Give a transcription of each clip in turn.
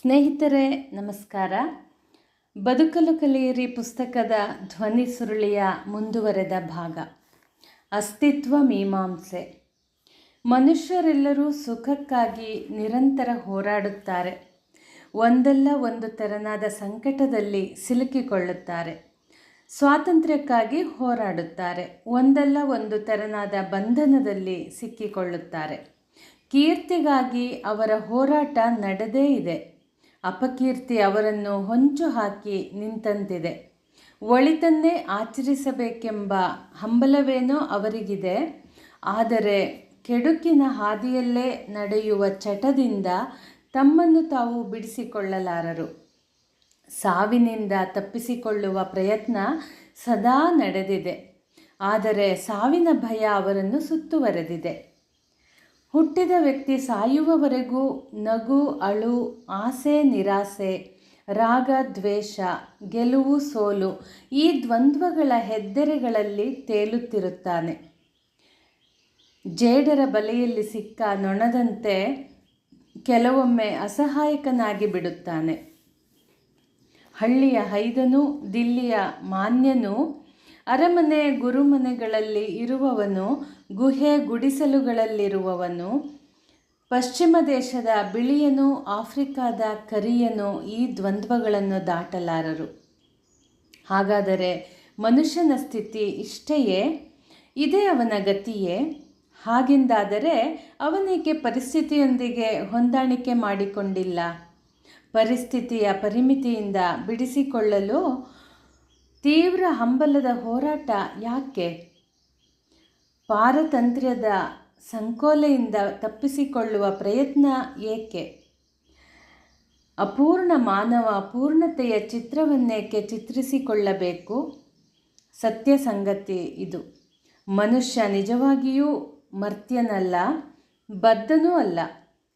ಸ್ನೇಹಿತರೆ, ನಮಸ್ಕಾರ. ಬದುಕಲು ಕಲಿಯಿರಿ ಪುಸ್ತಕದ ಧ್ವನಿ ಸುರುಳಿಯ ಮುಂದುವರೆದ ಭಾಗ. ಅಸ್ತಿತ್ವ ಮೀಮಾಂಸೆ. ಮನುಷ್ಯರೆಲ್ಲರೂ ಸುಖಕ್ಕಾಗಿ ನಿರಂತರ ಹೋರಾಡುತ್ತಾರೆ. ಒಂದಲ್ಲ ಒಂದು ತೆರನಾದ ಸಂಕಟದಲ್ಲಿ ಸಿಲುಕಿಕೊಳ್ಳುತ್ತಾರೆ. ಸ್ವಾತಂತ್ರ್ಯಕ್ಕಾಗಿ ಹೋರಾಡುತ್ತಾರೆ. ಒಂದಲ್ಲ ಒಂದು ತೆರನಾದ ಬಂಧನದಲ್ಲಿ ಸಿಕ್ಕಿಕೊಳ್ಳುತ್ತಾರೆ. ಕೀರ್ತಿಗಾಗಿ ಅವರ ಹೋರಾಟ ನಡೆದೇ ಇದೆ. ಅಪಕೀರ್ತಿ ಅವರನ್ನು ಹೊಂಚು ಹಾಕಿ ನಿಂತಂತಿದೆ. ಒಳಿತನ್ನೇ ಆಚರಿಸಬೇಕೆಂಬ ಹಂಬಲವೇನೋ ಅವರಿಗಿದೆ. ಆದರೆ ಕೆಡುಕಿನ ಹಾದಿಯಲ್ಲೇ ನಡೆಯುವ ಚಟದಿಂದ ತಮ್ಮನ್ನು ತಾವು ಬಿಡಿಸಿಕೊಳ್ಳಲಾರರು. ಸಾವಿನಿಂದ ತಪ್ಪಿಸಿಕೊಳ್ಳುವ ಪ್ರಯತ್ನ ಸದಾ ನಡೆದಿದೆ. ಆದರೆ ಸಾವಿನ ಭಯ ಅವರನ್ನು ಸುತ್ತುವರೆದಿದೆ. ಹುಟ್ಟಿದ ವ್ಯಕ್ತಿ ಸಾಯುವವರೆಗೂ ನಗು, ಅಳು, ಆಸೆ, ನಿರಾಸೆ, ರಾಗ, ದ್ವೇಷ, ಗೆಲುವು, ಸೋಲು ಈ ದ್ವಂದ್ವಗಳ ಹೆದ್ದರೆಗಳಲ್ಲಿ ತೇಲುತ್ತಿರುತ್ತಾನೆ. ಜೇಡರ ಬಲೆಯಲ್ಲಿ ಸಿಕ್ಕ ನೊಣದಂತೆ ಕೆಲವೊಮ್ಮೆ ಅಸಹಾಯಕನಾಗಿ ಬಿಡುತ್ತಾನೆ. ಹಳ್ಳಿಯ ಹೈದನು, ದಿಲ್ಲಿಯ ಮಾನ್ಯನು, ಅರಮನೆ, ಗುರುಮನೆಗಳಲ್ಲಿ ಇರುವವನು ಗುಹೆ ಗುಡಿಸಲುಗಳಲ್ಲಿರುವವನು, ಪಶ್ಚಿಮ ದೇಶದ ಬಿಳಿಯನು ಆಫ್ರಿಕಾದ ಕರಿಯನು ಈ ದ್ವಂದ್ವಗಳನ್ನು ದಾಟಲಾರರು. ಹಾಗಾದರೆ ಮನುಷ್ಯನ ಸ್ಥಿತಿ ಇಷ್ಟೆಯೇ? ಇದೇ ಅವನ ಗತಿಯೇ? ಹಾಗೆಂದಾದರೆ ಅವನಿಗೆ ಪರಿಸ್ಥಿತಿಯೊಂದಿಗೆ ಹೊಂದಾಣಿಕೆ ಮಾಡಿಕೊಂಡಿಲ್ಲ? ಪರಿಸ್ಥಿತಿಯ ಪರಿಮಿತಿಯಿಂದ ಬಿಡಿಸಿಕೊಳ್ಳಲು ತೀವ್ರ ಹಂಬಲದ ಹೋರಾಟ ಯಾಕೆ? ಪಾರತಂತ್ರ್ಯದ ಸಂಕೋಲೆಯಿಂದ ತಪ್ಪಿಸಿಕೊಳ್ಳುವ ಪ್ರಯತ್ನ ಏಕೆ? ಅಪೂರ್ಣ ಮಾನವ ಪೂರ್ಣತೆಯ ಚಿತ್ರವನ್ನೇಕೆ ಚಿತ್ರಿಸಿಕೊಳ್ಳಬೇಕು? ಸತ್ಯ ಸಂಗತಿ ಇದು. ಮನುಷ್ಯ ನಿಜವಾಗಿಯೂ ಮರ್ತ್ಯನಲ್ಲ, ಬದ್ಧನೂ ಅಲ್ಲ,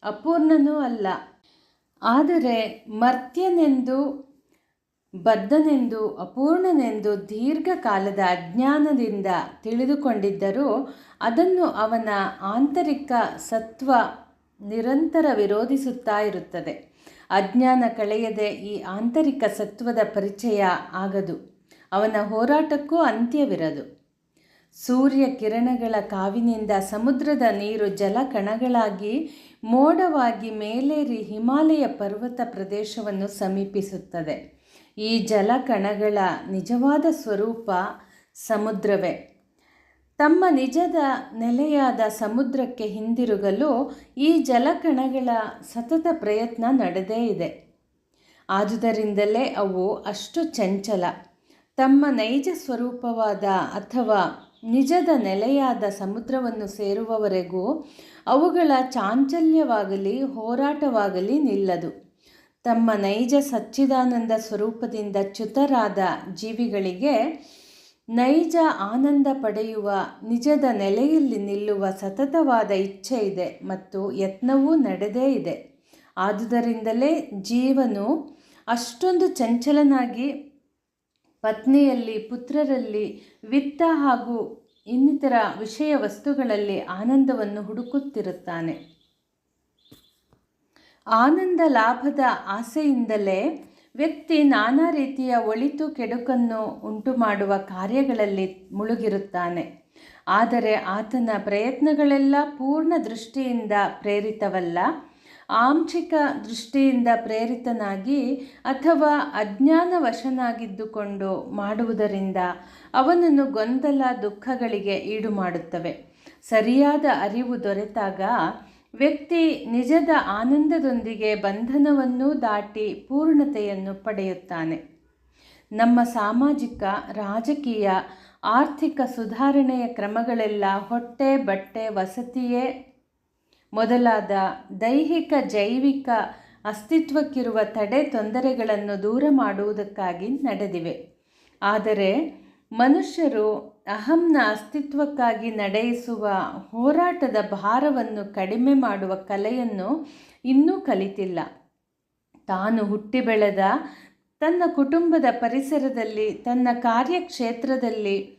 ಅಪೂರ್ಣನೂ ಅಲ್ಲ. ಆದರೆ ಮರ್ತ್ಯನೆಂದು ಬದ್ಧನೆಂದು, ಅಪೂರ್ಣನೆಂದು, ದೀರ್ಘಕಾಲದ ಅಜ್ಞಾನದಿಂದ ತಿಳಿದುಕೊಂಡಿದ್ದರೂ ಅದನ್ನು ಅವನ ಆಂತರಿಕ ಸತ್ವ ನಿರಂತರ ವಿರೋಧಿಸುತ್ತಾ ಇರುತ್ತದೆ. ಅಜ್ಞಾನ ಕಳೆಯದೆ ಈ ಆಂತರಿಕ ಸತ್ವದ ಪರಿಚಯ ಆಗದು. ಅವನ ಹೋರಾಟಕ್ಕೂ ಅಂತ್ಯವಿರದು. ಸೂರ್ಯ ಕಿರಣಗಳ ಕಾವಿನಿಂದ ಸಮುದ್ರದ ನೀರು ಜಲಕಣಗಳಾಗಿ ಮೋಡವಾಗಿ ಮೇಲೇರಿ ಹಿಮಾಲಯ ಪರ್ವತ ಪ್ರದೇಶವನ್ನು ಸಮೀಪಿಸುತ್ತದೆ. ಈ ಜಲಕಣಗಳ ನಿಜವಾದ ಸ್ವರೂಪ ಸಮುದ್ರವೇ. ತಮ್ಮ ನಿಜದ ನೆಲೆಯಾದ ಸಮುದ್ರಕ್ಕೆ ಹಿಂದಿರುಗಲು ಈ ಜಲಕಣಗಳ ಸತತ ಪ್ರಯತ್ನ ನಡೆದೇ ಇದೆ. ಆದುದರಿಂದಲೇ ಅವು ಅಷ್ಟು ಚಂಚಲ. ತಮ್ಮ ನೈಜ ಸ್ವರೂಪವಾದ ಅಥವಾ ನಿಜದ ನೆಲೆಯಾದ ಸಮುದ್ರವನ್ನು ಸೇರುವವರೆಗೂ ಅವುಗಳ ಚಾಂಚಲ್ಯವಾಗಲಿ ಹೋರಾಟವಾಗಲಿ ನಿಲ್ಲದು. ತಮ್ಮ ನೈಜ ಸಚ್ಚಿದಾನಂದ ಸ್ವರೂಪದಿಂದ ಚ್ಯುತರಾದ ಜೀವಿಗಳಿಗೆ ನೈಜ ಆನಂದ ಪಡೆಯುವ ನಿಜದ ನೆಲೆಯಲ್ಲಿ ನಿಲ್ಲುವ ಸತತವಾದ ಇಚ್ಛೆ ಇದೆ ಮತ್ತು ಯತ್ನವೂ ನಡೆದೇ ಇದೆ. ಆದುದರಿಂದಲೇ ಜೀವನು ಅಷ್ಟೊಂದು ಚಂಚಲನಾಗಿ ಪತ್ನಿಯಲ್ಲಿ, ಪುತ್ರರಲ್ಲಿ, ವಿತ್ತ ಹಾಗೂ ಇನ್ನಿತರ ವಿಷಯ ವಸ್ತುಗಳಲ್ಲಿ ಆನಂದವನ್ನು ಹುಡುಕುತ್ತಿರುತ್ತಾನೆ. ಆನಂದ ಲಾಭದ ಆಸೆಯಿಂದಲೇ ವ್ಯಕ್ತಿ ನಾನಾ ರೀತಿಯ ಒಳಿತು ಕೆಡುಕನ್ನು ಉಂಟು ಮಾಡುವ ಕಾರ್ಯಗಳಲ್ಲಿ ಮುಳುಗಿರುತ್ತಾನೆ. ಆದರೆ ಆತನ ಪ್ರಯತ್ನಗಳೆಲ್ಲ ಪೂರ್ಣ ದೃಷ್ಟಿಯಿಂದ ಪ್ರೇರಿತವಲ್ಲ. ಆಂಶಿಕ ದೃಷ್ಟಿಯಿಂದ ಪ್ರೇರಿತನಾಗಿ ಅಥವಾ ಅಜ್ಞಾನವಶನಾಗಿದ್ದುಕೊಂಡು ಮಾಡುವುದರಿಂದ ಅವನನ್ನು ಗೊಂದಲ ದುಃಖಗಳಿಗೆ ಈಡು ಮಾಡುತ್ತವೆ ಸರಿಯಾದ ಅರಿವು ದೊರೆತಾಗ ವ್ಯಕ್ತಿ ನಿಜದ ಆನಂದದೊಂದಿಗೆ ಬಂಧನವನ್ನು ದಾಟಿ ಪೂರ್ಣತೆಯನ್ನು ಪಡೆಯುತ್ತಾನೆ. ನಮ್ಮ ಸಾಮಾಜಿಕ, ರಾಜಕೀಯ, ಆರ್ಥಿಕ ಸುಧಾರಣೆಯ ಕ್ರಮಗಳೆಲ್ಲ ಹೊಟ್ಟೆ, ಬಟ್ಟೆ, ವಸತಿಯೇ. ಮೊದಲಾದ ದೈಹಿಕ, ಜೈವಿಕ ಅಸ್ತಿತ್ವಕ್ಕಿರುವ ತಡೆ ತೊಂದರೆಗಳನ್ನು ದೂರ ಮಾಡುವುದಕ್ಕಾಗಿ ನಡೆದಿವೆ. ಆದರೆ ಮನುಷ್ಯರು ಅಹಂನ ಅಸ್ತಿತ್ವಕ್ಕಾಗಿ ನಡೆಯಿಸುವ ಹೋರಾಟದ ಭಾರವನ್ನು ಕಡಿಮೆ ಮಾಡುವ ಕಲೆಯನ್ನು ಇನ್ನೂ ಕಲಿತಿಲ್ಲ. ತಾನು ಹುಟ್ಟಿ ಬೆಳೆದ ತನ್ನ ಕುಟುಂಬದ ಪರಿಸರದಲ್ಲಿ, ತನ್ನ ಕಾರ್ಯಕ್ಷೇತ್ರದಲ್ಲಿ,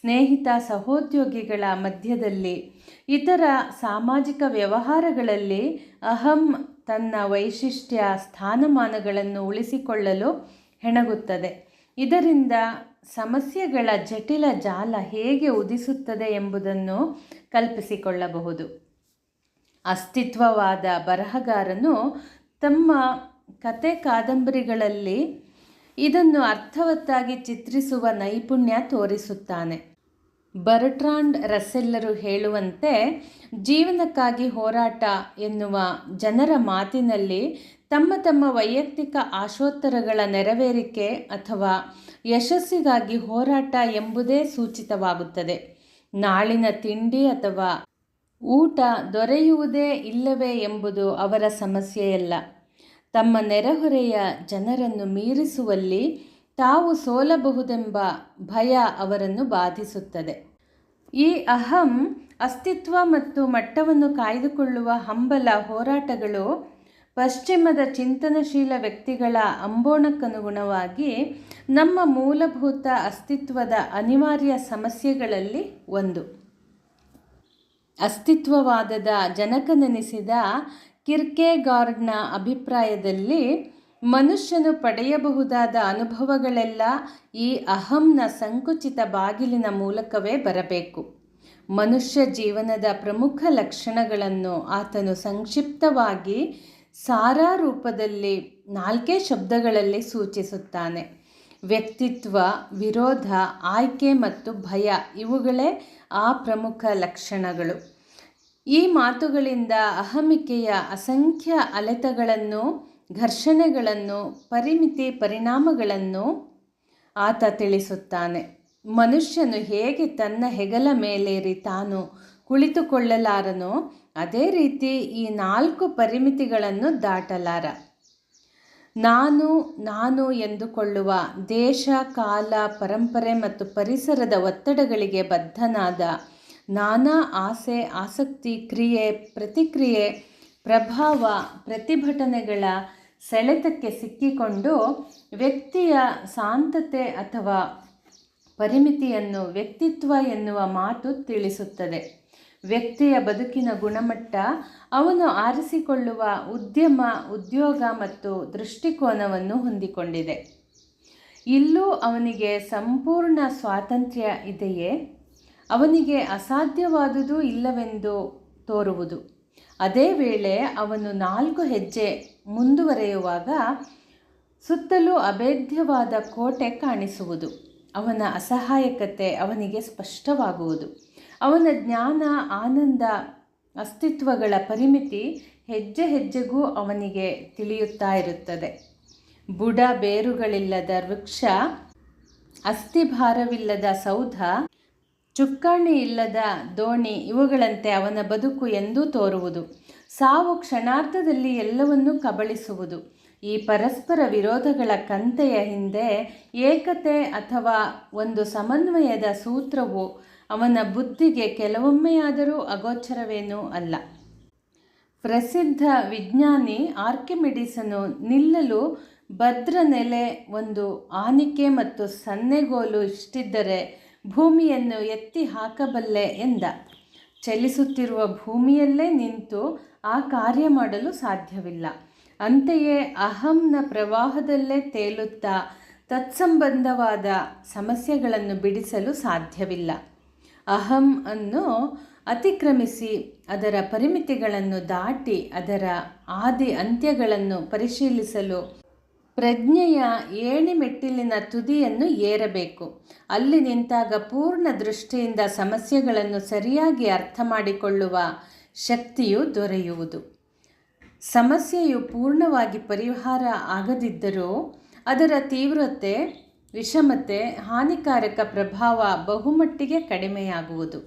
ಸ್ನೇಹಿತ ಸಹೋದ್ಯೋಗಿಗಳ ಮಧ್ಯದಲ್ಲಿ, ಇತರ ಸಾಮಾಜಿಕ ವ್ಯವಹಾರಗಳಲ್ಲಿ ಅಹಂ ತನ್ನ ವೈಶಿಷ್ಟ್ಯ ಸ್ಥಾನಮಾನಗಳನ್ನು ಉಳಿಸಿಕೊಳ್ಳಲು ಹೆಣಗುತ್ತದೆ. ಇದರಿಂದ ಸಮಸ್ಯೆಗಳ ಜಟಿಲ ಜಾಲ ಹೇಗೆ ಉದಿಸುತ್ತದೆ ಎಂಬುದನ್ನು ಕಲ್ಪಿಸಿಕೊಳ್ಳಬಹುದು. ಅಸ್ತಿತ್ವವಾದ ಬರಹಗಾರನು ತಮ್ಮ ಕತೆ ಕಾದಂಬರಿಗಳಲ್ಲಿ ಇದನ್ನು ಅರ್ಥವತ್ತಾಗಿ ಚಿತ್ರಿಸುವ ನೈಪುಣ್ಯ ತೋರಿಸುತ್ತಾನೆ. ಬರ್ಟ್ರಾಂಡ್ ರಸೆಲ್ಲರು ಹೇಳುವಂತೆ, ಜೀವನಕ್ಕಾಗಿ ಹೋರಾಟ ಎನ್ನುವ ಜನರ ಮಾತಿನಲ್ಲಿ ತಮ್ಮ ತಮ್ಮ ವೈಯಕ್ತಿಕ ಆಶೋತ್ತರಗಳ ನೆರವೇರಿಕೆ ಅಥವಾ ಯಶಸ್ಸಿಗಾಗಿ ಹೋರಾಟ ಎಂಬುದೇ ಸೂಚಿತವಾಗುತ್ತದೆ. ನಾಳಿನ ತಿಂಡಿ ಅಥವಾ ಊಟ ದೊರೆಯುವುದೇ ಇಲ್ಲವೇ ಎಂಬುದು ಅವರ ಸಮಸ್ಯೆಯಲ್ಲ. ತಮ್ಮ ನೆರೆಹೊರೆಯ ಜನರನ್ನು ಮೀರಿಸುವಲ್ಲಿ ತಾವು ಸೋಲಬಹುದೆಂಬ ಭಯ ಅವರನ್ನು ಬಾಧಿಸುತ್ತದೆ. ಈ ಅಹಂ ಅಸ್ತಿತ್ವ ಮತ್ತು ಮಟ್ಟವನ್ನು ಕಾಯ್ದುಕೊಳ್ಳುವ ಹಂಬಲ ಹೋರಾಟಗಳು ಪಶ್ಚಿಮದ ಚಿಂತನಶೀಲ ವ್ಯಕ್ತಿಗಳ ಅಂಬೋಣಕ್ಕನುಗುಣವಾಗಿ ನಮ್ಮ ಮೂಲಭೂತ ಅಸ್ತಿತ್ವದ ಅನಿವಾರ್ಯ ಸಮಸ್ಯೆಗಳಲ್ಲಿ ಒಂದು. ಅಸ್ತಿತ್ವವಾದದ ಜನಕನೆನಿಸಿದ ಕಿರ್ಕೆಗಾರ್ಡ್ನ ಅಭಿಪ್ರಾಯದಲ್ಲಿ ಮನುಷ್ಯನು ಪಡೆಯಬಹುದಾದ ಅನುಭವಗಳೆಲ್ಲ ಈ ಅಹಂನ ಸಂಕುಚಿತ ಬಾಗಿಲಿನ ಮೂಲಕವೇ ಬರಬೇಕು. ಮನುಷ್ಯ ಜೀವನದ ಪ್ರಮುಖ ಲಕ್ಷಣಗಳನ್ನು ಆತನು ಸಂಕ್ಷಿಪ್ತವಾಗಿ ಸಾರಾ ರೂಪದಲ್ಲಿ ನಾಲ್ಕೇ ಶಬ್ದಗಳಲ್ಲಿ ಸೂಚಿಸುತ್ತಾನೆ. ವ್ಯಕ್ತಿತ್ವ, ವಿರೋಧ, ಆಯ್ಕೆ ಮತ್ತು ಭಯ ಇವುಗಳೇ ಆ ಪ್ರಮುಖ ಲಕ್ಷಣಗಳು. ಈ ಮಾತುಗಳಿಂದ ಅಹಮಿಕೆಯ ಅಸಂಖ್ಯ ಅಲೆತಗಳನ್ನು, ಘರ್ಷಣೆಗಳನ್ನು, ಪರಿಮಿತಿ ಪರಿಣಾಮಗಳನ್ನು ಆತ ತಿಳಿಸುತ್ತಾನೆ. ಮನುಷ್ಯನು ಹೇಗೆ ತನ್ನ ಹೆಗಲ ಮೇಲೇರಿ ತಾನು ಕುಳಿತುಕೊಳ್ಳಲಾರನೋ ಅದೇ ರೀತಿ ಈ ನಾಲ್ಕು ಪರಿಮಿತಿಗಳನ್ನು ದಾಟಲಾರ. ನಾನು ನಾನು ಎಂದುಕೊಳ್ಳುವ ದೇಶ, ಕಾಲ, ಪರಂಪರೆ ಮತ್ತು ಪರಿಸರದ ಒತ್ತಡಗಳಿಗೆ ಬದ್ಧನಾದ ನಾನಾ ಆಸೆ, ಆಸಕ್ತಿ, ಕ್ರಿಯೆ, ಪ್ರತಿಕ್ರಿಯೆ, ಪ್ರಭಾವ, ಪ್ರತಿಭಟನೆಗಳ ಸೆಳೆತಕ್ಕೆ ಸಿಕ್ಕಿಕೊಂಡು ವ್ಯಕ್ತಿಯ ಶಾಂತತೆ ಅಥವಾ ಪರಿಮಿತಿಯನ್ನು ವ್ಯಕ್ತಿತ್ವ ಎನ್ನುವ ಮಾತು ತಿಳಿಸುತ್ತದೆ. ವ್ಯಕ್ತಿಯ ಬದುಕಿನ ಗುಣಮಟ್ಟ, ಅವನು ಆರಿಸಿಕೊಳ್ಳುವ ಉದ್ಯಮ, ಉದ್ಯೋಗ ಮತ್ತು ದೃಷ್ಟಿಕೋನವನ್ನು ಹೊಂದಿಕೊಂಡಿದೆ. ಇಲ್ಲೂ ಅವನಿಗೆ ಸಂಪೂರ್ಣ ಸ್ವಾತಂತ್ರ್ಯ ಇದೆಯೇ? ಅವನಿಗೆ ಅಸಾಧ್ಯವಾದುದು ಇಲ್ಲವೆಂದು ತೋರುವುದು. ಅದೇ ವೇಳೆ ಅವನು ನಾಲ್ಕು ಹೆಜ್ಜೆ ಮುಂದುವರೆಯುವಾಗ ಸುತ್ತಲೂ ಅಭೇದ್ಯವಾದ ಕೋಟೆ ಕಾಣಿಸುವುದು. ಅವನ ಅಸಹಾಯಕತೆ ಅವನಿಗೆ ಸ್ಪಷ್ಟವಾಗುವುದು. ಅವನ ಜ್ಞಾನ, ಆನಂದ, ಅಸ್ತಿತ್ವಗಳ ಪರಿಮಿತಿ ಹೆಜ್ಜೆ ಹೆಜ್ಜೆಗೂ ಅವನಿಗೆ ತಿಳಿಯುತ್ತಾ ಇರುತ್ತದೆ. ಬುಡ ಬೇರುಗಳಿಲ್ಲದ ವೃಕ್ಷ ಅಸ್ಥಿಭಾರವಿಲ್ಲದ ಸೌಧ, ಚುಕ್ಕಾಣಿ ಇಲ್ಲದ ದೋಣಿ ಇವುಗಳಂತೆ ಅವನ ಬದುಕು ಎಂದೂ ತೋರುವುದು. ಸಾವು ಕ್ಷಣಾರ್ಧದಲ್ಲಿ ಎಲ್ಲವನ್ನೂ ಕಬಳಿಸುವುದು. ಈ ಪರಸ್ಪರ ವಿರೋಧಗಳ ಕಂತೆಯ ಹಿಂದೆ ಏಕತೆ ಅಥವಾ ಒಂದು ಸಮನ್ವಯದ ಸೂತ್ರವು ಅವನ ಬುದ್ಧಿಗೆ ಕೆಲವೊಮ್ಮೆಯಾದರೂ ಅಗೋಚರವೇನೂ ಅಲ್ಲ. ಪ್ರಸಿದ್ಧ ವಿಜ್ಞಾನಿ ಆರ್ಕಿಮಿಡಿಸನು ನಿಲ್ಲಲು ಭದ್ರ ನೆಲೆ ಒಂದು ಆನಿಕೆ ಮತ್ತು ಸನ್ನೆಗೋಲು ಇಷ್ಟಿದ್ದರೆ ಭೂಮಿಯನ್ನು ಎತ್ತಿ ಹಾಕಬಲ್ಲೆ ಎಂದ. ಚಲಿಸುತ್ತಿರುವ ಭೂಮಿಯಲ್ಲೇ ನಿಂತು ಆ ಕಾರ್ಯ ಮಾಡಲು ಸಾಧ್ಯವಿಲ್ಲ. ಅಂತೆಯೇ ಅಹಂನ ಪ್ರವಾಹದಲ್ಲೇ ತೇಲುತ್ತಾ ತತ್ಸಂಬಂಧವಾದ ಸಮಸ್ಯೆಗಳನ್ನು ಬಿಡಿಸಲು ಸಾಧ್ಯವಿಲ್ಲ. ಅಹಂ ಅನ್ನು ಅತಿಕ್ರಮಿಸಿ ಅದರ ಪರಿಮಿತಿಗಳನ್ನು ದಾಟಿ ಅದರ ಆದಿ ಅಂತ್ಯಗಳನ್ನು ಪರಿಶೀಲಿಸಲು ಪ್ರಜ್ಞೆಯ ಏಣಿ ಮೆಟ್ಟಿಲಿನ ತುದಿಯನ್ನು ಏರಬೇಕು. ಅಲ್ಲಿ ನಿಂತಾಗ ಪೂರ್ಣ ದೃಷ್ಟಿಯಿಂದ ಸಮಸ್ಯೆಗಳನ್ನು ಸರಿಯಾಗಿ ಅರ್ಥ ಮಾಡಿಕೊಳ್ಳುವ ಶಕ್ತಿಯು ದೊರೆಯುವುದು. ಸಮಸ್ಯೆಯು ಪೂರ್ಣವಾಗಿ ಪರಿಹಾರ ಆಗದಿದ್ದರೂ ಅದರ ತೀವ್ರತೆ ವಿಷಮತೆ ಹಾನಿಕಾರಕ ಪ್ರಭಾವ ಬಹುಮಟ್ಟಿಗೆ ಕಡಿಮೆಯಾಗುವುದು.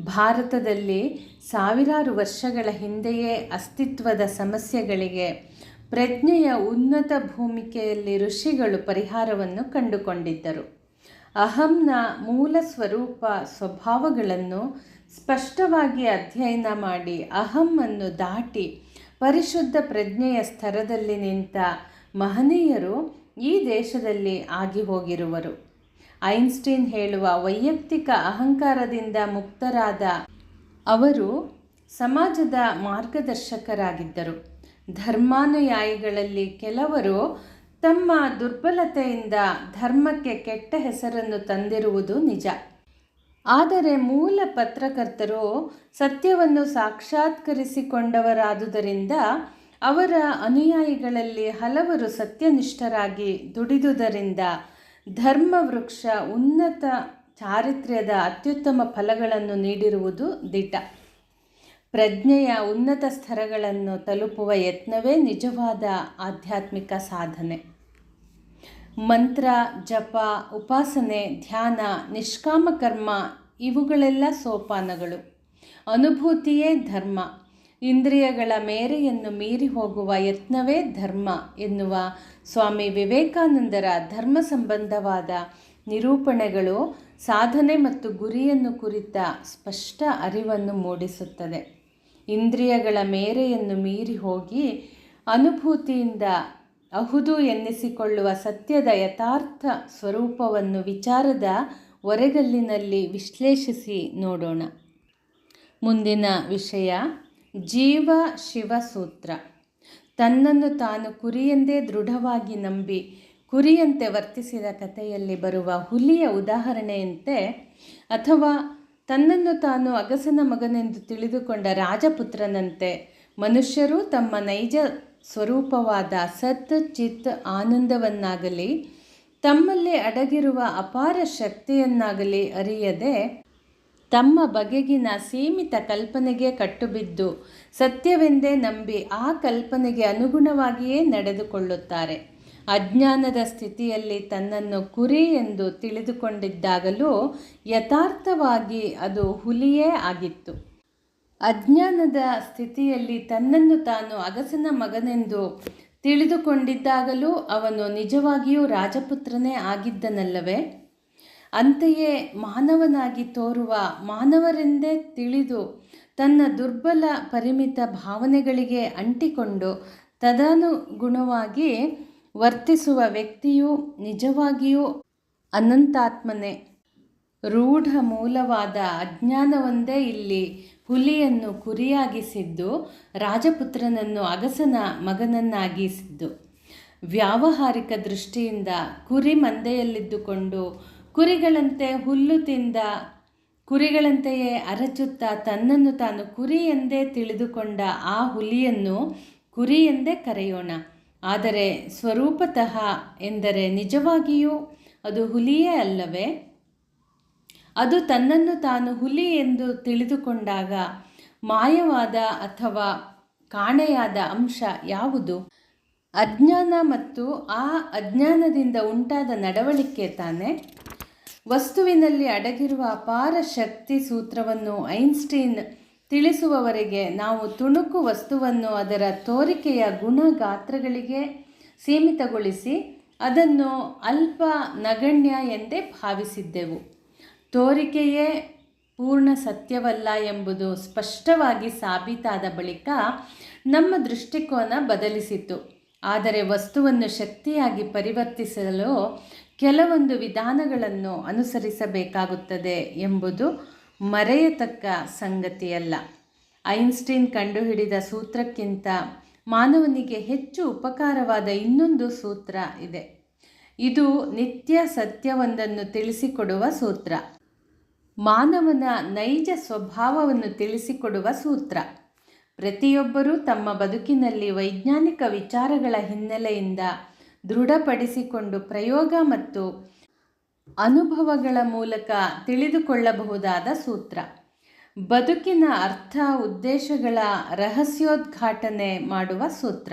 ಭಾರತದಲ್ಲಿ ಸಾವಿರಾರು ವರ್ಷಗಳ ಹಿಂದೆಯೇ ಅಸ್ತಿತ್ವದ ಸಮಸ್ಯೆಗಳಿಗೆ ಪ್ರಜ್ಞೆಯ ಉನ್ನತ ಭೂಮಿಕೆಯಲ್ಲಿ ಋಷಿಗಳು ಪರಿಹಾರವನ್ನು ಕಂಡುಕೊಂಡಿದ್ದರು. ಅಹಂನ ಮೂಲ ಸ್ವರೂಪ ಸ್ವಭಾವಗಳನ್ನು ಸ್ಪಷ್ಟವಾಗಿ ಅಧ್ಯಯನ ಮಾಡಿ ಅಹಮ್ಮನ್ನು ದಾಟಿ ಪರಿಶುದ್ಧ ಪ್ರಜ್ಞೆಯ ಸ್ತರದಲ್ಲಿ ನಿಂತ ಮಹನೀಯರು ಈ ದೇಶದಲ್ಲಿ ಆಗಿ ಹೋಗಿರುವರು. ಐನ್ಸ್ಟೀನ್ ಹೇಳುವ ವೈಯಕ್ತಿಕ ಅಹಂಕಾರದಿಂದ ಮುಕ್ತರಾದ ಅವರು ಸಮಾಜದ ಮಾರ್ಗದರ್ಶಕರಾಗಿದ್ದರು. ಧರ್ಮಾನುಯಾಯಿಗಳಲ್ಲಿ ಕೆಲವರು ತಮ್ಮ ದುರ್ಬಲತೆಯಿಂದ ಧರ್ಮಕ್ಕೆ ಕೆಟ್ಟ ಹೆಸರನ್ನು ತಂದಿರುವುದು ನಿಜ. ಆದರೆ ಮೂಲ ಪತ್ರಕರ್ತರು ಸತ್ಯವನ್ನು ಸಾಕ್ಷಾತ್ಕರಿಸಿಕೊಂಡವರಾದುದರಿಂದ ಅವರ ಅನುಯಾಯಿಗಳಲ್ಲಿ ಹಲವರು ಸತ್ಯನಿಷ್ಠರಾಗಿ ದುಡಿದುದರಿಂದ ಧರ್ಮವೃಕ್ಷ ಉನ್ನತ ಚಾರಿತ್ರ್ಯದ ಅತ್ಯುತ್ತಮ ಫಲಗಳನ್ನು ನೀಡಿರುವುದು ದಿಟ ಪ್ರಜ್ಞೆಯ ಉನ್ನತ ಸ್ತರಗಳನ್ನು ತಲುಪುವ ಯತ್ನವೇ ನಿಜವಾದ ಆಧ್ಯಾತ್ಮಿಕ ಸಾಧನೆ. ಮಂತ್ರ, ಜಪ, ಉಪಾಸನೆ, ಧ್ಯಾನ, ನಿಷ್ಕಾಮ ಕರ್ಮ ಇವುಗಳೆಲ್ಲ ಸೋಪಾನಗಳು. ಅನುಭೂತಿಯೇ ಧರ್ಮ. ಇಂದ್ರಿಯಗಳ ಮೇರೆಯನ್ನು ಮೀರಿ ಹೋಗುವ ಯತ್ನವೇ ಧರ್ಮ ಎನ್ನುವ ಸ್ವಾಮಿ ವಿವೇಕಾನಂದರ ಧರ್ಮ ಸಂಬಂಧವಾದ ನಿರೂಪಣೆಗಳು ಸಾಧನೆ ಮತ್ತು ಗುರಿಯನ್ನು ಕುರಿತ ಸ್ಪಷ್ಟ ಅರಿವನ್ನು ಮೂಡಿಸುತ್ತದೆ. ಇಂದ್ರಿಯಗಳ ಮೇರೆಯನ್ನು ಮೀರಿ ಹೋಗಿ ಅನುಭೂತಿಯಿಂದ ಅಹುದು ಎನ್ನಿಸಿಕೊಳ್ಳುವ ಸತ್ಯದ ಯಥಾರ್ಥ ಸ್ವರೂಪವನ್ನು ವಿಚಾರದ ಒರೆಗಲ್ಲಿನಲ್ಲಿ ವಿಶ್ಲೇಷಿಸಿ ನೋಡೋಣ. ಮುಂದಿನ ವಿಷಯ ಜೀವ ಶಿವಸೂತ್ರ ತನ್ನನ್ನು ತಾನು ಕುರಿಯೆಂದೇ ದೃಢವಾಗಿ ನಂಬಿ, ಕುರಿಯಂತೆ ವರ್ತಿಸಿದ ಕಥೆಯಲ್ಲಿ ಬರುವ ಹುಲಿಯ ಉದಾಹರಣೆಯಂತೆ, ಅಥವಾ ತನ್ನನ್ನು ತಾನು ಅಗಸನ ಮಗನೆಂದು ತಿಳಿದುಕೊಂಡ ರಾಜಪುತ್ರನಂತೆ, ಮನುಷ್ಯರು ತಮ್ಮ ನೈಜ ಸ್ವರೂಪವಾದ ಸತ್, ಚಿತ್ ಆನಂದವನ್ನಾಗಲಿ, ತಮ್ಮಲ್ಲಿ ಅಡಗಿರುವ ಅಪಾರ ಶಕ್ತಿಯನ್ನಾಗಲಿ ಅರಿಯದೆ ತಮ್ಮ ಬಗೆಗಿನ ಸೀಮಿತ ಕಲ್ಪನೆಗೆ ಕಟ್ಟುಬಿದ್ದು, ಸತ್ಯವೆಂದೇ ನಂಬಿ ಆ ಕಲ್ಪನೆಗೆ ಅನುಗುಣವಾಗಿಯೇ ನಡೆದುಕೊಳ್ಳುತ್ತಾರೆ. ಅಜ್ಞಾನದ ಸ್ಥಿತಿಯಲ್ಲಿ ತನ್ನನ್ನು ಕುರಿ ಎಂದು ತಿಳಿದುಕೊಂಡಿದ್ದಾಗಲೂ ಯಥಾರ್ಥವಾಗಿ ಅದು ಹುಲಿಯೇ ಆಗಿತ್ತು. ಅಜ್ಞಾನದ ಸ್ಥಿತಿಯಲ್ಲಿ ತನ್ನನ್ನು ತಾನು ಅಗಸನ ಮಗನೆಂದು ತಿಳಿದುಕೊಂಡಿದ್ದಾಗಲೂ ಅವನು ನಿಜವಾಗಿಯೂ ರಾಜಪುತ್ರನೇ ಆಗಿದ್ದನಲ್ಲವೇ? ಅಂತೆಯೇ ಮಾನವನಾಗಿ ತೋರುವ ಮಾನವರೆಂದೇ ತಿಳಿದು ತನ್ನ ದುರ್ಬಲ ಪರಿಮಿತ ಭಾವನೆಗಳಿಗೆ ಅಂಟಿಕೊಂಡು ತದನುಗುಣವಾಗಿ ವರ್ತಿಸುವ ವ್ಯಕ್ತಿಯು ನಿಜವಾಗಿಯೂ ಅನಂತಾತ್ಮನೆ. ರೂಢ ಮೂಲವಾದ ಅಜ್ಞಾನವೊಂದೇ ಇಲ್ಲಿ ಹುಲಿಯನ್ನು ಕುರಿಯಾಗಿಸಿದ್ದು, ರಾಜಪುತ್ರನನ್ನು ಅಗಸನ ಮಗನನ್ನಾಗಿಸಿದ್ದು. ವ್ಯಾವಹಾರಿಕ ದೃಷ್ಟಿಯಿಂದ ಕುರಿ ಮಂದೆಯಲ್ಲಿದ್ದುಕೊಂಡು ಕುರಿಗಳಂತೆ ಹುಲ್ಲು ತಿಂದ, ಕುರಿಗಳಂತೆಯೇ ಅರಚುತ್ತಾ ತನ್ನನ್ನು ತಾನು ಕುರಿ ಎಂದೇ ತಿಳಿದುಕೊಂಡ ಆ ಹುಲಿಯನ್ನು ಕುರಿ ಎಂದೇ ಕರೆಯೋಣ. ಆದರೆ ಸ್ವರೂಪತಃ ಎಂದರೆ ನಿಜವಾಗಿಯೂ ಅದು ಹುಲಿಯೇ ಅಲ್ಲವೇ? ಅದು ತನ್ನನ್ನು ತಾನು ಹುಲಿ ಎಂದು ತಿಳಿದುಕೊಂಡಾಗ ಮಾಯವಾದ ಅಥವಾ ಕಾಣೆಯಾದ ಅಂಶ ಯಾವುದು? ಅಜ್ಞಾನ ಮತ್ತು ಆ ಅಜ್ಞಾನದಿಂದ ಉಂಟಾದ ನಡವಳಿಕೆ ತಾನೆ? ವಸ್ತುವಿನಲ್ಲಿ ಅಡಗಿರುವ ಅಪಾರ ಶಕ್ತಿ ಸೂತ್ರವನ್ನು ಐನ್ಸ್ಟೀನ್ ತಿಳಿಸುವವರೆಗೆ ನಾವು ತುಣುಕು ವಸ್ತುವನ್ನು ಅದರ ತೋರಿಕೆಯ ಗುಣ ಗಾತ್ರಗಳಿಗೆ ಸೀಮಿತಗೊಳಿಸಿ ಅದನ್ನು ಅಲ್ಪ ನಗಣ್ಯ ಎಂದೇ ಭಾವಿಸಿದ್ದೆವು. ತೋರಿಕೆಯೇ ಪೂರ್ಣ ಸತ್ಯವಲ್ಲ ಎಂಬುದು ಸ್ಪಷ್ಟವಾಗಿ ಸಾಬೀತಾದ ಬಳಿಕ ನಮ್ಮ ದೃಷ್ಟಿಕೋನ ಬದಲಿಸಿತು ಆದರೆ ವಸ್ತುವನ್ನು ಶಕ್ತಿಯಾಗಿ ಪರಿವರ್ತಿಸಲು ಕೆಲವೊಂದು ವಿಧಾನಗಳನ್ನು ಅನುಸರಿಸಬೇಕಾಗುತ್ತದೆ ಎಂಬುದು ಮರೆಯತಕ್ಕ ಸಂಗತಿಯಲ್ಲ. ಐನ್ಸ್ಟೀನ್ ಕಂಡುಹಿಡಿದ ಸೂತ್ರಕ್ಕಿಂತ ಮಾನವನಿಗೆ ಹೆಚ್ಚು ಉಪಕಾರವಾದ ಇನ್ನೊಂದು ಸೂತ್ರ ಇದೆ. ಇದು ನಿತ್ಯ ಸತ್ಯವೊಂದನ್ನು ತಿಳಿಸಿಕೊಡುವ ಸೂತ್ರ. ಮಾನವನ ನೈಜ ಸ್ವಭಾವವನ್ನು ತಿಳಿಸಿಕೊಡುವ ಸೂತ್ರ. ಪ್ರತಿಯೊಬ್ಬರೂ ತಮ್ಮ ಬದುಕಿನಲ್ಲಿ ವೈಜ್ಞಾನಿಕ ವಿಚಾರಗಳ ಹಿನ್ನೆಲೆಯಿಂದ ದೃಢಪಡಿಸಿಕೊಂಡು ಪ್ರಯೋಗ ಮತ್ತು ಅನುಭವಗಳ ಮೂಲಕ ತಿಳಿದುಕೊಳ್ಳಬಹುದಾದ ಸೂತ್ರ. ಬದುಕಿನ ಅರ್ಥ, ಉದ್ದೇಶಗಳ ರಹಸ್ಯೋದ್ಘಾಟನೆ ಮಾಡುವ ಸೂತ್ರ.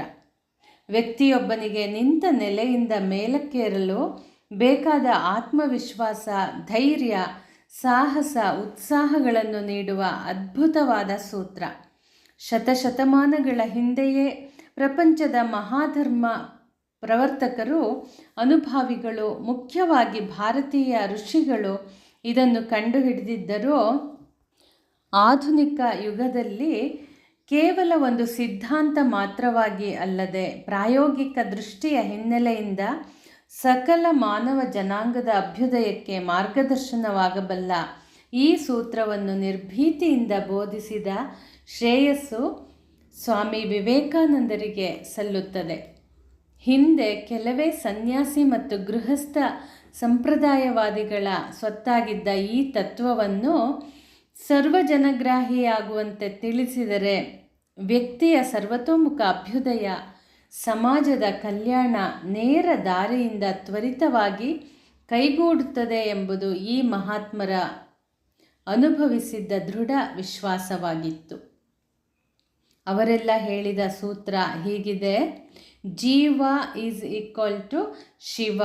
ವ್ಯಕ್ತಿಯೊಬ್ಬನಿಗೆ ನಿಂತ ನೆಲೆಯಿಂದ ಮೇಲಕ್ಕೇರಲು ಬೇಕಾದ ಆತ್ಮವಿಶ್ವಾಸ, ಧೈರ್ಯ, ಸಾಹಸ, ಉತ್ಸಾಹಗಳನ್ನು ನೀಡುವ ಅದ್ಭುತವಾದ ಸೂತ್ರ. ಶತಶತಮಾನಗಳ ಹಿಂದೆಯೇ ಪ್ರಪಂಚದ ಮಹಾಧರ್ಮ ಪ್ರವರ್ತಕರು, ಅನುಭಾವಿಗಳು, ಮುಖ್ಯವಾಗಿ ಭಾರತೀಯ ಋಷಿಗಳು ಇದನ್ನು ಕಂಡುಹಿಡಿದಿದ್ದರೂ ಆಧುನಿಕ ಯುಗದಲ್ಲಿ ಕೇವಲ ಒಂದು ಸಿದ್ಧಾಂತ ಮಾತ್ರವಾಗಿ ಅಲ್ಲದೆ ಪ್ರಾಯೋಗಿಕ ದೃಷ್ಟಿಯ ಹಿನ್ನೆಲೆಯಿಂದ ಸಕಲ ಮಾನವ ಜನಾಂಗದ ಅಭ್ಯುದಯಕ್ಕೆ ಮಾರ್ಗದರ್ಶನವಾಗಬಲ್ಲ ಈ ಸೂತ್ರವನ್ನು ನಿರ್ಭೀತಿಯಿಂದ ಬೋಧಿಸಿದ ಶ್ರೇಯಸ್ಸು ಸ್ವಾಮಿ ವಿವೇಕಾನಂದರಿಗೆ ಸಲ್ಲುತ್ತದೆ. ಹಿಂದೆ ಕೆಲವೇ ಸನ್ಯಾಸಿ ಮತ್ತು ಗೃಹಸ್ಥ ಸಂಪ್ರದಾಯವಾದಿಗಳ ಸ್ವತ್ತಾಗಿದ್ದ ಈ ತತ್ವವನ್ನು ಸರ್ವಜನಗ್ರಾಹಿಯಾಗುವಂತೆ ತಿಳಿಸಿದರೆ ವ್ಯಕ್ತಿಯ ಸರ್ವತೋಮುಖ ಅಭ್ಯುದಯ, ಸಮಾಜದ ಕಲ್ಯಾಣ ನೇರ ದಾರಿಯಿಂದ ತ್ವರಿತವಾಗಿ ಕೈಗೂಡುತ್ತದೆ ಎಂಬುದು ಈ ಮಹಾತ್ಮರ ಅನುಭವಿಸಿದ್ದ ದೃಢ ವಿಶ್ವಾಸವಾಗಿತ್ತು. ಅವರೆಲ್ಲ ಹೇಳಿದ ಸೂತ್ರ ಹೀಗಿದೆ. ಜೀವ ಈಸ್ ಈಕ್ವಲ್ ಟು ಶಿವ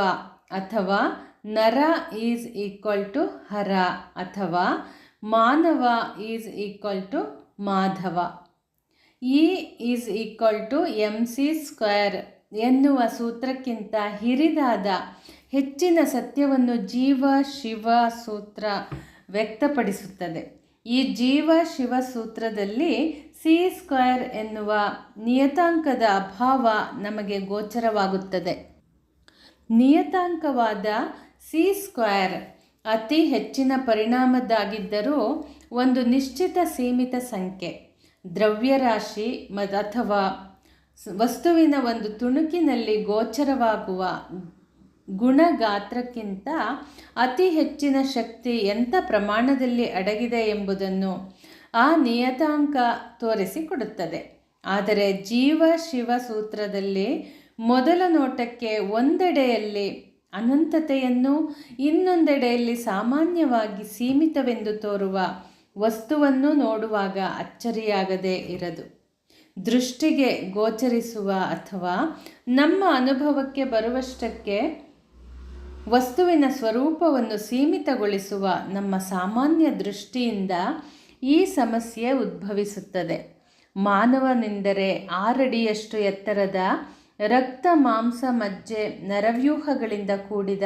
ಅಥವಾ ನರ ಈಸ್ ಈಕ್ವಲ್ ಟು ಹರ ಅಥವಾ ಮಾನವ is equal to Madhava. E is equal to M C square ಎನ್ನುವ ಸೂತ್ರಕ್ಕಿಂತ ಹಿರಿದಾದ ಹೆಚ್ಚಿನ ಸತ್ಯವನ್ನು ಜೀವ, ಶಿವ ಸೂತ್ರ ವ್ಯಕ್ತಪಡಿಸುತ್ತದೆ. ಈ ಜೀವ, ಶಿವ ಸೂತ್ರದಲ್ಲಿ ಸಿ ಸ್ಕ್ವೇರ್ ಎನ್ನುವ ನಿಯತಾಂಕದ ಅಭಾವ ನಮಗೆ ಗೋಚರವಾಗುತ್ತದೆ. ನಿಯತಾಂಕವಾದ ಸಿ ಸ್ಕ್ವೇರ್ ಅತಿ ಹೆಚ್ಚಿನ ಪರಿಣಾಮದ್ದಾಗಿದ್ದರೂ ಒಂದು ನಿಶ್ಚಿತ ಸೀಮಿತ ಸಂಖ್ಯೆ, ದ್ರವ್ಯರಾಶಿ ಅಥವಾ ವಸ್ತುವಿನ ಒಂದು ತುಣುಕಿನಲ್ಲಿ ಗೋಚರವಾಗುವ ಗುಣಗಾತ್ರಕ್ಕಿಂತ ಅತಿ ಹೆಚ್ಚಿನ ಶಕ್ತಿ ಎಂಥ ಪ್ರಮಾಣದಲ್ಲಿ ಅಡಗಿದೆ ಎಂಬುದನ್ನು ಆ ನಿಯತಾಂಕ ತೋರಿಸಿಕೊಡುತ್ತದೆ ಆದರೆ ಜೀವ ಶಿವ ಸೂತ್ರದಲ್ಲಿ ಮೊದಲ ನೋಟಕ್ಕೆ ಒಂದೆಡೆಯಲ್ಲಿ ಅನಂತತೆಯನ್ನು ಇನ್ನೊಂದೆಡೆಯಲ್ಲಿ ಸಾಮಾನ್ಯವಾಗಿ ಸೀಮಿತವೆಂದು ತೋರುವ ವಸ್ತುವನ್ನು ನೋಡುವಾಗ ಅಚ್ಚರಿಯಾಗದೇ ಇರದು. ದೃಷ್ಟಿಗೆ ಗೋಚರಿಸುವ ಅಥವಾ ನಮ್ಮ ಅನುಭವಕ್ಕೆ ಬರುವಷ್ಟಕ್ಕೆ ವಸ್ತುವಿನ ಸ್ವರೂಪವನ್ನು ಸೀಮಿತಗೊಳಿಸುವ ನಮ್ಮ ಸಾಮಾನ್ಯ ದೃಷ್ಟಿಯಿಂದ ಈ ಸಮಸ್ಯೆ ಉದ್ಭವಿಸುತ್ತದೆ. ಮಾನವನೆಂದರೆ ಆರಡಿಯಷ್ಟು ಎತ್ತರದ ರಕ್ತ ಮಾಂಸ ಮಜ್ಜೆ ನರವ್ಯೂಹಗಳಿಂದ ಕೂಡಿದ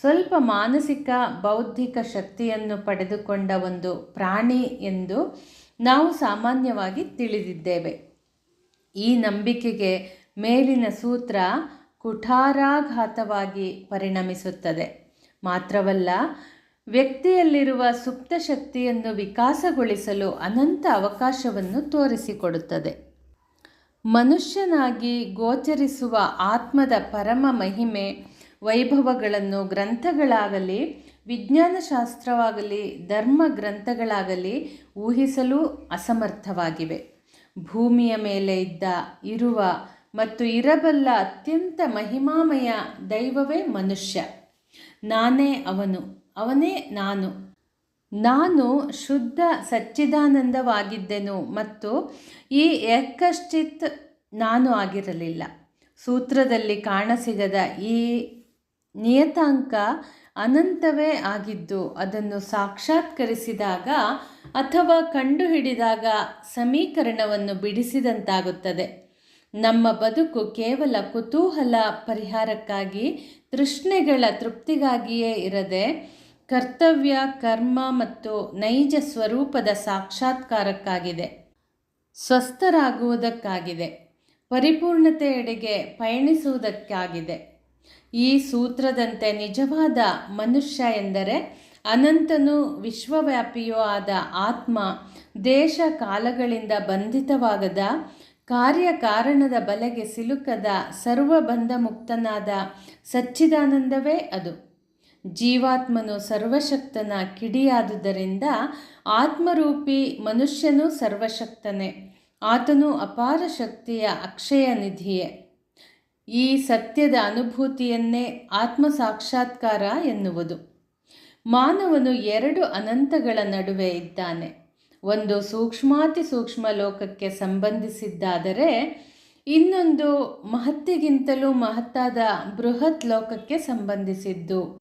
ಸ್ವಲ್ಪ ಮಾನಸಿಕ ಬೌದ್ಧಿಕ ಶಕ್ತಿಯನ್ನು ಪಡೆದುಕೊಂಡ ಒಂದು ಪ್ರಾಣಿ ಎಂದು ನಾವು ಸಾಮಾನ್ಯವಾಗಿ ತಿಳಿದಿದ್ದೇವೆ. ಈ ನಂಬಿಕೆಗೆ ಮೇಲಿನ ಸೂತ್ರ ಕುಠಾರಾಘಾತವಾಗಿ ಪರಿಣಮಿಸುತ್ತದೆ. ಮಾತ್ರವಲ್ಲ ವ್ಯಕ್ತಿಯಲ್ಲಿರುವ ಸುಪ್ತ ಶಕ್ತಿಯನ್ನು ವಿಕಾಸಗೊಳಿಸಲು ಅನಂತ ಅವಕಾಶವನ್ನು ತೋರಿಸಿಕೊಡುತ್ತದೆ. ಮನುಷ್ಯನಾಗಿ ಗೋಚರಿಸುವ ಆತ್ಮದ ಪರಮ ಮಹಿಮೆ, ವೈಭವಗಳನ್ನು ಗ್ರಂಥಗಳಾಗಲಿ, ವಿಜ್ಞಾನಶಾಸ್ತ್ರವಾಗಲಿ, ಧರ್ಮ ಗ್ರಂಥಗಳಾಗಲಿ ಊಹಿಸಲು ಅಸಮರ್ಥವಾಗಿವೆ. ಭೂಮಿಯ ಮೇಲೆ ಇದ್ದ ಇರುವ ಮತ್ತು ಇರಬಲ್ಲ ಅತ್ಯಂತ ಮಹಿಮಾಮಯ ದೈವವೇ ಮನುಷ್ಯ. ನಾನೇ ಅವನು. ಅವನೇ ನಾನು. ನಾನು ಶುದ್ಧ ಸಚ್ಚಿದಾನಂದವಾಗಿದ್ದೆನು ಮತ್ತು ಈ ಏಕಶ್ಚಿತ್ ನಾನು ಆಗಿರಲಿಲ್ಲ. ಸೂತ್ರದಲ್ಲಿ ಕಾಣಸಿಗದ ಈ ನಿಯತಾಂಕ ಅನಂತವೇ ಆಗಿದ್ದು, ಅದನ್ನು ಸಾಕ್ಷಾತ್ಕರಿಸಿದಾಗ ಅಥವಾ ಕಂಡುಹಿಡಿದಾಗ ಸಮೀಕರಣವನ್ನು ಬಿಡಿಸಿದಂತಾಗುತ್ತದೆ. ನಮ್ಮ ಬದುಕು ಕೇವಲ ಕುತೂಹಲ ಪರಿಹಾರಕ್ಕಾಗಿ, ತೃಷ್ಣೆಗಳ ತೃಪ್ತಿಗಾಗಿಯೇ ಇರದೆ ಕರ್ತವ್ಯ, ಕರ್ಮ ಮತ್ತು ನೈಜ ಸ್ವರೂಪದ ಸಾಕ್ಷಾತ್ಕಾರಕ್ಕಾಗಿದೆ. ಸ್ವಸ್ಥರಾಗುವುದಕ್ಕಾಗಿದೆ. ಪರಿಪೂರ್ಣತೆಯೆಡೆಗೆ ಪಯಣಿಸುವುದಕ್ಕಾಗಿದೆ. ಈ ಸೂತ್ರದಂತೆ ನಿಜವಾದ ಮನುಷ್ಯ ಎಂದರೆ ಅನಂತನೂ ವಿಶ್ವವ್ಯಾಪಿಯೂ ಆದ ಆತ್ಮ ದೇಶ ಕಾಲಗಳಿಂದ ಬಂಧಿತವಾಗದ ಕಾರ್ಯಕಾರಣದ ಬಲೆಗೆ ಸಿಲುಕದ ಸರ್ವಬಂಧ ಮುಕ್ತನಾದ ಸಚ್ಚಿದಾನಂದವೇ ಅದು. ಜೀವಾತ್ಮನು ಸರ್ವಶಕ್ತನ ಕಿಡಿಯಾದುದರಿಂದ ಆತ್ಮರೂಪಿ ಮನುಷ್ಯನು ಸರ್ವಶಕ್ತನೇ. ಆತನು ಅಪಾರ ಶಕ್ತಿಯ ಅಕ್ಷಯ ನಿಧಿಯೇ ಈ ಸತ್ಯದ ಅನುಭೂತಿಯನ್ನೇ ಆತ್ಮ ಸಾಕ್ಷಾತ್ಕಾರ ಎನ್ನುವುದು. ಮಾನವನು ಎರಡು ಅನಂತಗಳ ನಡುವೆ ಇದ್ದಾನೆ. ಒಂದು ಸೂಕ್ಷ್ಮಾತಿ ಸೂಕ್ಷ್ಮ ಲೋಕಕ್ಕೆ ಸಂಬಂಧಿಸಿದ್ದಾದರೆ, ಇನ್ನೊಂದು ಮಹತ್ತಿಗಿಂತಲೂ ಮಹತ್ತಾದ ಬೃಹತ್ ಲೋಕಕ್ಕೆ ಸಂಬಂಧಿಸಿದ್ದು.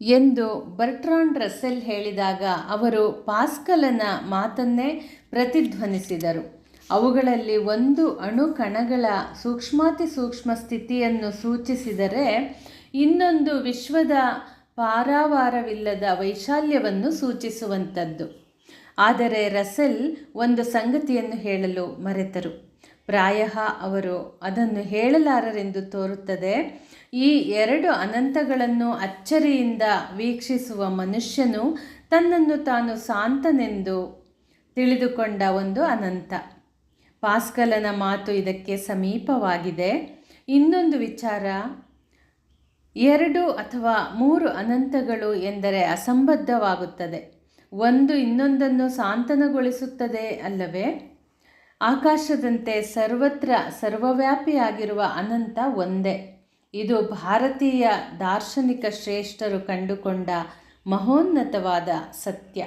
ಎಂದು ಬರ್ಟ್ರಾಂಡ್ ರಸೆಲ್ ಹೇಳಿದಾಗ ಅವರು ಪಾಸ್ಕಲನ ಮಾತನ್ನೇ ಪ್ರತಿಧ್ವನಿಸಿದರು. ಅವುಗಳಲ್ಲಿ ಒಂದು ಅಣು ಕಣಗಳ ಸೂಕ್ಷ್ಮಾತಿ ಸೂಕ್ಷ್ಮ ಸ್ಥಿತಿಯನ್ನು ಸೂಚಿಸಿದರೆ ಇನ್ನೊಂದು ವಿಶ್ವದ ಪಾರಾವಾರವಿಲ್ಲದ ವೈಶಾಲ್ಯವನ್ನು ಸೂಚಿಸುವಂಥದ್ದು. ಆದರೆ ರಸೆಲ್ ಒಂದು ಸಂಗತಿಯನ್ನು ಹೇಳಲು ಮರೆತರು. ಪ್ರಾಯ ಅವರು ಅದನ್ನು ಹೇಳಲಾರರೆಂದು ತೋರುತ್ತದೆ. ಈ ಎರಡು ಅನಂತಗಳನ್ನು ಅಚ್ಚರಿಯಿಂದ ವೀಕ್ಷಿಸುವ ಮನುಷ್ಯನು ತನ್ನನ್ನು ತಾನು ಸಾಂತನೆಂದು ತಿಳಿದುಕೊಂಡ ಒಂದು ಅನಂತ. ಪಾಸ್ಕಲನ ಮಾತು ಇದಕ್ಕೆ ಸಮೀಪವಾಗಿದೆ. ಇನ್ನೊಂದು ವಿಚಾರ, ಎರಡು ಅಥವಾ ಮೂರು ಅನಂತಗಳು ಎಂದರೆ ಅಸಂಬದ್ಧವಾಗುತ್ತದೆ. ಒಂದು ಇನ್ನೊಂದನ್ನು ಸಾಂತನಗೊಳಿಸುತ್ತದೆ ಅಲ್ಲವೇ? ಆಕಾಶದಂತೆ ಸರ್ವತ್ರ ಸರ್ವವ್ಯಾಪಿಯಾಗಿರುವ ಅನಂತ ಒಂದೇ. ಇದು ಭಾರತೀಯ ದಾರ್ಶನಿಕ ಶ್ರೇಷ್ಠರು ಕಂಡುಕೊಂಡ ಮಹೋನ್ನತವಾದ ಸತ್ಯ.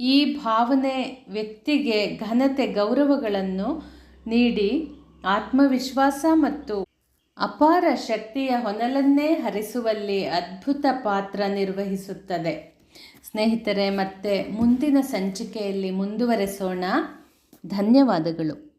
ಈ ಭಾವನೆ ವ್ಯಕ್ತಿಗೆ ಘನತೆ ಗೌರವಗಳನ್ನು ನೀಡಿ ಆತ್ಮವಿಶ್ವಾಸ ಮತ್ತು ಅಪಾರ ಶಕ್ತಿಯ ಹೊನಲನ್ನೇ ಹರಿಸುವಲ್ಲಿ ಅದ್ಭುತ ಪಾತ್ರ ನಿರ್ವಹಿಸುತ್ತದೆ. ಸ್ನೇಹಿತರೆ, ಮತ್ತೆ ಮುಂದಿನ ಸಂಚಿಕೆಯಲ್ಲಿ ಮುಂದುವರೆಸೋಣ. ಧನ್ಯವಾದಗಳು.